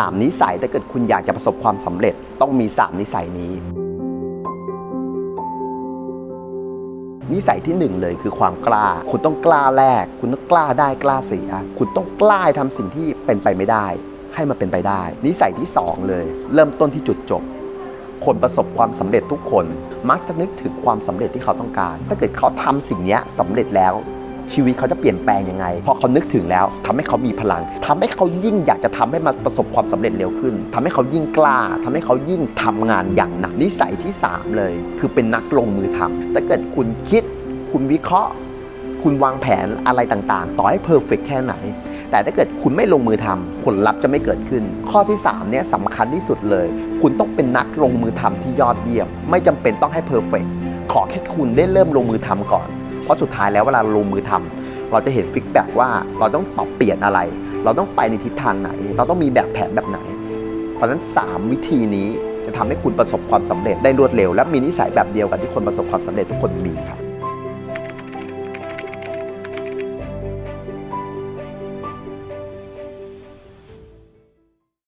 3 นิสัยถ้าเกิดคุณอยากจะประสบความสำเร็จต้องมี 3 นิสัยนี้ นิสัยที่หนึ่งเลยคือความกล้า คุณต้องกล้าแรก คุณต้องกล้าได้กล้าเสีย คุณต้องกล้าทำสิ่งที่เป็นไปไม่ได้ ให้มันเป็นไปได้ นิสัยที่สองเลย เริ่มต้นที่จุดจบคนประสบความสำเร็จทุกคน มักจะนึกถึงความสำเร็จที่เขาต้องการ ถ้าเกิดเขาทำสิ่งนี้ยสำเร็จแล้ว ชีวิตเขาจะเปลี่ยนแปลงยังไง พอเขานึกถึงแล้วทำให้เขามีพลังทำให้เขายิ่งอยากจะทำให้มันประสบความสำเร็จเร็วขึ้นทำให้เขายิ่งกล้าทำให้เขายิ่งทำงานอย่างหนักนิสัยที่สามเลย คือเป็นนักลงมือทำถ้าเกิดคุณคิด คุณวิเคราะห์ คุณวางแผนอะไรต่างๆ ต่อให้เพอร์เฟกแค่ไหนแต่ถ้าเกิดคุณไม่ลงมือทำผลลัพธ์จะไม่เกิดขึ้น ข้อที่3เนี่ยสำคัญที่สุดเลย คุณต้องเป็นนักลงมือทำที่ยอดเยี่ยม ไม่จำเป็นต้องให้เพอร์เฟกขอแค่คุณได้เริ่มลงมือทำก่อน เพราะสุดท้ายแล้วเวลาลงมือทำเราจะเห็นฟิกแบ็ว่าเราต้องปรับเปลี่ยนอะไร เราต้องไปในทิศทางไหน เราต้องมีแบบแผนแบบไหน เพราะฉะนั้น 3 วิธีนี้จะทำให้คุณประสบความสำเร็จได้รวดเร็ว และมีนิสัยแบบเดียวกับที่คนประสบความสำเร็จทุกคนมีครับ